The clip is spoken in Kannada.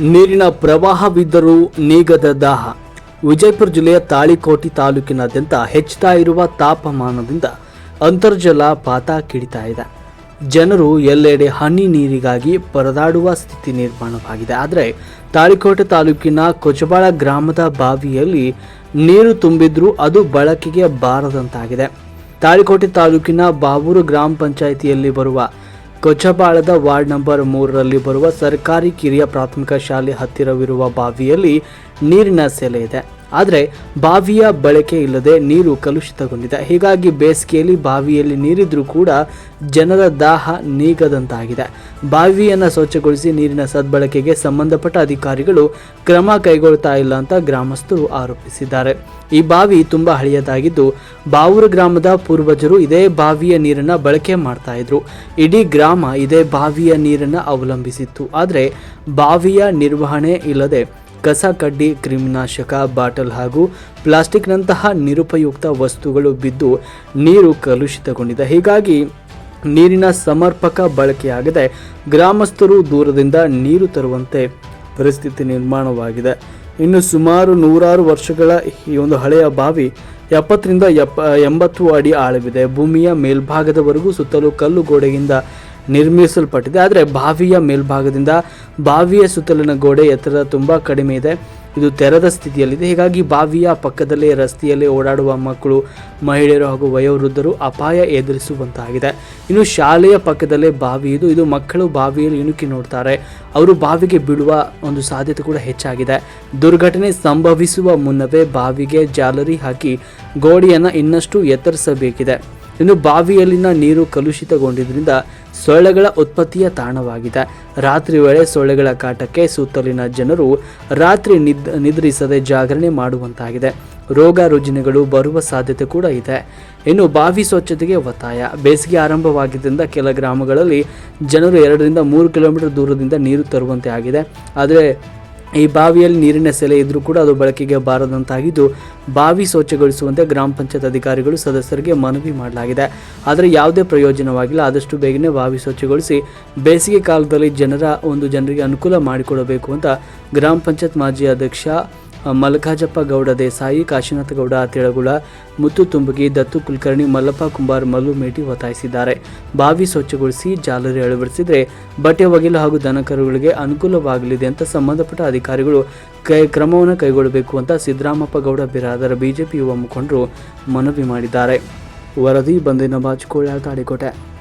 ನೀರಿನ ಪ್ರವಾಹವಿದ್ದರೂ ನೀಗದ ದಾಹ. ವಿಜಯಪುರ ಜಿಲ್ಲೆಯ ತಾಳಿಕೋಟಿ ತಾಲೂಕಿನಾದ್ಯಂತ ಹೆಚ್ಚುತ್ತಾ ಇರುವ ತಾಪಮಾನದಿಂದ ಅಂತರ್ಜಲ ಪಾತ ಕಿಡಿತಾ ಇದೆ. ಜನರು ಎಲ್ಲೆಡೆ ಹನಿ ನೀರಿಗಾಗಿ ಪರದಾಡುವ ಸ್ಥಿತಿ ನಿರ್ಮಾಣವಾಗಿದೆ. ಆದರೆ ತಾಳಿಕೋಟೆ ತಾಲೂಕಿನ ಕೊಚಬಾಳ ಗ್ರಾಮದ ಬಾವಿಯಲ್ಲಿ ನೀರು ತುಂಬಿದ್ರೂ ಅದು ಬಳಕೆಗೆ ಬಾರದಂತಾಗಿದೆ. ತಾಳಿಕೋಟೆ ತಾಲೂಕಿನ ಬಾವೂರು ಗ್ರಾಮ ಪಂಚಾಯಿತಿಯಲ್ಲಿ ಬರುವ ಕೊಚ್ಚಬಾಳದ ವಾರ್ಡ್ ನಂಬರ್ ಮೂರರಲ್ಲಿ ಬರುವ ಸರ್ಕಾರಿ ಕಿರಿಯ ಪ್ರಾಥಮಿಕ ಶಾಲೆ ಹತ್ತಿರವಿರುವ ಬಾವಿಯಲ್ಲಿ ನೀರಿನ ಸೆಲೆ ಇದೆ. ಆದರೆ ಬಾವಿಯ ಬಳಕೆ ಇಲ್ಲದೆ ನೀರು ಕಲುಷಿತಗೊಂಡಿದೆ. ಹೀಗಾಗಿ ಬೇಸಿಗೆಯಲ್ಲಿ ಬಾವಿಯಲ್ಲಿ ನೀರಿದ್ರೂ ಕೂಡ ಜನರ ದಾಹ ನೀಗದಂತಾಗಿದೆ. ಬಾವಿಯನ್ನು ಸ್ವಚ್ಛಗೊಳಿಸಿ ನೀರಿನ ಸದ್ಬಳಕೆಗೆ ಸಂಬಂಧಪಟ್ಟ ಅಧಿಕಾರಿಗಳು ಕ್ರಮ ಕೈಗೊಳ್ತಾ ಇಲ್ಲ ಅಂತ ಗ್ರಾಮಸ್ಥರು ಆರೋಪಿಸಿದ್ದಾರೆ. ಈ ಬಾವಿ ತುಂಬ ಹಳೆಯದಾಗಿದ್ದು ಬಾವೂರು ಗ್ರಾಮದ ಪೂರ್ವಜರು ಇದೇ ಬಾವಿಯ ನೀರನ್ನ ಬಳಕೆ ಮಾಡ್ತಾ ಇದ್ರು. ಇಡೀ ಗ್ರಾಮ ಇದೇ ಬಾವಿಯ ನೀರನ್ನ ಅವಲಂಬಿಸಿತ್ತು. ಆದರೆ ಬಾವಿಯ ನಿರ್ವಹಣೆ ಇಲ್ಲದೆ ಕಸ ಕಡ್ಡಿ, ಕ್ರಿಮಿನಾಶಕ, ಬಾಟಲ್ ಹಾಗೂ ಪ್ಲಾಸ್ಟಿಕ್ನಂತಹ ನಿರುಪಯುಕ್ತ ವಸ್ತುಗಳು ಬಿದ್ದು ನೀರು ಕಲುಷಿತಗೊಂಡಿದೆ. ಹೀಗಾಗಿ ನೀರಿನ ಸಮರ್ಪಕ ಬಳಕೆಯಾಗದೆ ಗ್ರಾಮಸ್ಥರು ದೂರದಿಂದ ನೀರು ತರುವಂತೆ ಪರಿಸ್ಥಿತಿ ನಿರ್ಮಾಣವಾಗಿದೆ. ಇನ್ನು ಸುಮಾರು ನೂರಾರು ವರ್ಷಗಳ ಈ ಒಂದು ಹಳೆಯ ಬಾವಿ ಎಪ್ಪತ್ತರಿಂದ ಎಪ್ಪ, ಎಂಬತ್ತು ಅಡಿ ಆಳವಿದೆ. ಭೂಮಿಯ ಮೇಲ್ಭಾಗದವರೆಗೂ ಸುತ್ತಲೂ ಕಲ್ಲು ಗೋಡೆಯಿಂದ ನಿರ್ಮಿಸಲ್ಪಟ್ಟಿದೆ. ಆದರೆ ಬಾವಿಯ ಮೇಲ್ಭಾಗದಿಂದ ಬಾವಿಯ ಸುತ್ತಲಿನ ಗೋಡೆ ಎತ್ತರ ತುಂಬ ಕಡಿಮೆ ಇದೆ. ಇದು ತೆರೆದ ಸ್ಥಿತಿಯಲ್ಲಿದೆ. ಹೀಗಾಗಿ ಬಾವಿಯ ಪಕ್ಕದಲ್ಲೇ ರಸ್ತೆಯಲ್ಲಿ ಓಡಾಡುವ ಮಕ್ಕಳು, ಮಹಿಳೆಯರು ಹಾಗೂ ವಯೋವೃದ್ಧರು ಅಪಾಯ ಎದುರಿಸುವಂತಾಗಿದೆ. ಇನ್ನು ಶಾಲೆಯ ಪಕ್ಕದಲ್ಲೇ ಬಾವಿ ಇದು. ಇದು ಮಕ್ಕಳು ಬಾವಿಯಲ್ಲಿ ಇಣುಕಿ ನೋಡ್ತಾರೆ. ಅವರು ಬಾವಿಗೆ ಬಿಡುವ ಒಂದು ಸಾಧ್ಯತೆ ಕೂಡ ಹೆಚ್ಚಾಗಿದೆ. ದುರ್ಘಟನೆ ಸಂಭವಿಸುವ ಮುನ್ನವೇ ಬಾವಿಗೆ ಜಾಲರಿ ಹಾಕಿ ಗೋಡೆಯನ್ನು ಇನ್ನಷ್ಟು ಎತ್ತರಿಸಬೇಕಿದೆ. ಇನ್ನು ಬಾವಿಯಲ್ಲಿನ ನೀರು ಕಲುಷಿತಗೊಂಡಿದ್ದರಿಂದ ಸೊಳ್ಳೆಗಳ ಉತ್ಪತ್ತಿಯ ತಾಣವಾಗಿದೆ. ರಾತ್ರಿ ವೇಳೆ ಸೊಳ್ಳೆಗಳ ಕಾಟಕ್ಕೆ ಸುತ್ತಲಿನ ಜನರು ರಾತ್ರಿ ನಿದ್, ನಿದ್ರಿಸದೆ ಜಾಗರಣೆ ಮಾಡುವಂತಾಗಿದೆ. ರೋಗ ರುಜಿನಗಳು ಬರುವ ಸಾಧ್ಯತೆ ಕೂಡ ಇದೆ. ಇನ್ನು ಬಾವಿ ಸ್ವಚ್ಛತೆಗೆ ಒತ್ತಾಯ. ಬೇಸಿಗೆ ಆರಂಭವಾಗಿದ್ದರಿಂದ ಕೆಲ ಗ್ರಾಮಗಳಲ್ಲಿ ಜನರು ಎರಡರಿಂದ ಮೂರು ಕಿಲೋಮೀಟರ್ ದೂರದಿಂದ ನೀರು ತರುವಂತೆ ಆಗಿದೆ. ಆದರೆ ಈ ಬಾವಿಯಲ್ಲಿ ನೀರಿನ ಸೆಲೆ ಇದ್ರೂ ಕೂಡ ಅದು ಬಳಕೆಗೆ ಬಾರದಂತಾಗಿದ್ದು, ಬಾವಿ ಸ್ವಚ್ಛಗೊಳಿಸುವಂತೆ ಗ್ರಾಮ ಪಂಚಾಯತ್ ಅಧಿಕಾರಿಗಳು ಸದಸ್ಯರಿಗೆ ಮನವಿ ಮಾಡಲಾಗಿದೆ. ಆದರೆ ಯಾವುದೇ ಪ್ರಯೋಜನವಾಗಿಲ್ಲ. ಆದಷ್ಟು ಬೇಗನೆ ಬಾವಿ ಸ್ವಚ್ಛಗೊಳಿಸಿ, ಬೇಸಿಗೆ ಕಾಲದಲ್ಲಿ ಜನರ, ಒಂದು ಜನರಿಗೆ ಅನುಕೂಲ ಮಾಡಿಕೊಡಬೇಕು ಅಂತ ಗ್ರಾಮ ಪಂಚಾಯತ್ ಮಾಜಿ ಅಧ್ಯಕ್ಷ ಮಲ್ಕಾಜಪ್ಪ ಗೌಡ ದೇಸಾಯಿ, ಕಾಶಿನಾಥ ಗೌಡ, ತಿಳಗುಳ, ಮುತ್ತು ತುಂಬಗಿ, ದತ್ತು ಕುಲಕರ್ಣಿ, ಮಲ್ಲಪ್ಪ ಕುಂಬಾರ್, ಮಲ್ಲು ಮೇಟಿ ಒತ್ತಾಯಿಸಿದ್ದಾರೆ. ಬಾವಿ ಸ್ವಚ್ಛಗೊಳಿಸಿ ಜಾಲರಿ ಅಳವಡಿಸಿದರೆ ಬಟ್ಟೆ ಒಗೆಯಲು ಹಾಗೂ ದನಕರುಗಳಿಗೆ ಅನುಕೂಲವಾಗಲಿದೆ ಅಂತ ಸಂಬಂಧಪಟ್ಟ ಅಧಿಕಾರಿಗಳು ಕೈ ಕ್ರಮವನ್ನು ಕೈಗೊಳ್ಳಬೇಕು ಅಂತ ಸಿದ್ದರಾಮಪ್ಪ ಗೌಡ ಬಿರಾದರ ಬಿಜೆಪಿ ಯುವ ಮುಖಂಡರು ಮನವಿ ಮಾಡಿದ್ದಾರೆ. ವರದಿ ಬಂದಿನ ಬಾಚಿಕೋಳ ತಾಳಿಕೋಟೆ